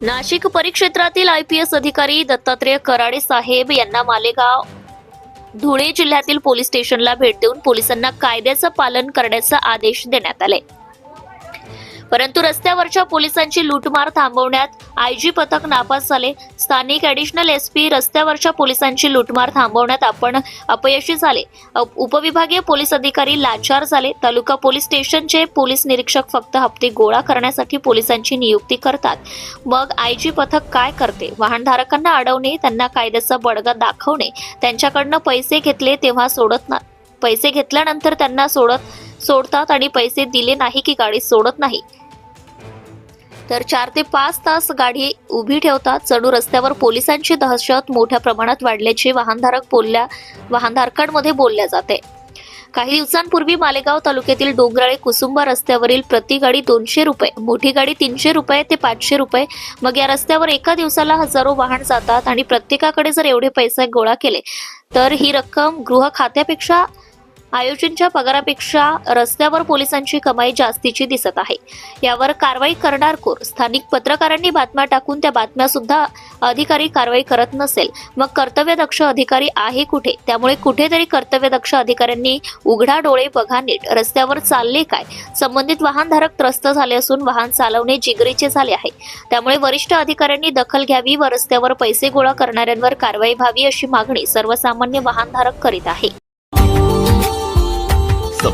नाशिक परिक्षेत्रातील I P S अधिकारी दत्तात्रेय कराडे साहेब यांना मालेगाव धुळे जिल्ह्यातील पोलीस स्टेशनला भेट देऊन पोलिसांना कायद्याचं पालन करण्याचा आदेश देण्यात आले. परंतु रस्त्यावरच्या पोलिसांची लूटमार थांबवण्यात आयजी पथक नापास झाले. स्थानिक ऍडिशनल एसपी रस्त्यावरच्या पोलिसांची लूटमार थांबवण्यात आपण अपयशी झाले. उपविभागीय पोलीस अधिकारी लाचार झाले. तालुका पोलीस स्टेशनचे पोलीस निरीक्षक फक्त हप्ते गोळा करण्यासाठी पोलिसांची नियुक्ती करतात. मग आयजी पथक काय करते? वाहनधारकांना अडवणे त्यांना कायद्याचा बडगा दाखवणे त्यांच्याकडनं पैसे घेतले तेव्हा सोडत ना पैसे घेतल्यानंतर त्यांना सोडत सोडतात आणि पैसे दिले नाही की गाडी सोडत नाही. तर चार ते पाच तास गाडी उभी ठेवतात. चढू रस्त्यावर पोलिसांची दहशत मोठ्या प्रमाणात वाढल्याचे वाहनधारक बोलल्या वाहनधारकांमध्ये बोलल्या जाते. काही दिवसांपूर्वी मालेगाव तालुक्यातील डोंगराळे कुसुंबा रस्त्यावरील प्रति गाडी दोनशे रुपये मोठी गाडी तीनशे रुपये ते पाचशे रुपये. मग या रस्त्यावर एका दिवसाला हजारो वाहन जातात आणि प्रत्येकाकडे जर एवढे पैसे गोळा केले तर ही रक्कम गृह खात्यापेक्षा आयोजनच्या पगारापेक्षा रस्त्यावर पोलिसांची कमाई जास्तीची दिसत आहे. यावर कारवाई करणार कोर स्थानिक पत्रकारांनी बातम्या टाकून त्या बातम्या सुद्धा अधिकारी कारवाई करत नसेल. मग कर्तव्यदक्ष अधिकारी आहे कुठे? त्यामुळे कुठेतरी कर्तव्यदक्ष अधिकाऱ्यांनी उघडा डोळे बघा नीट. रस्त्यावर चालले काय? संबंधित वाहनधारक त्रस्त झाले असून वाहन चालवणे जिगरीचे झाले आहे. त्यामुळे वरिष्ठ अधिकाऱ्यांनी दखल घ्यावी व रस्त्यावर पैसे गोळा करणाऱ्यांवर कारवाई व्हावी अशी मागणी सर्वसामान्य वाहनधारक करीत आहे.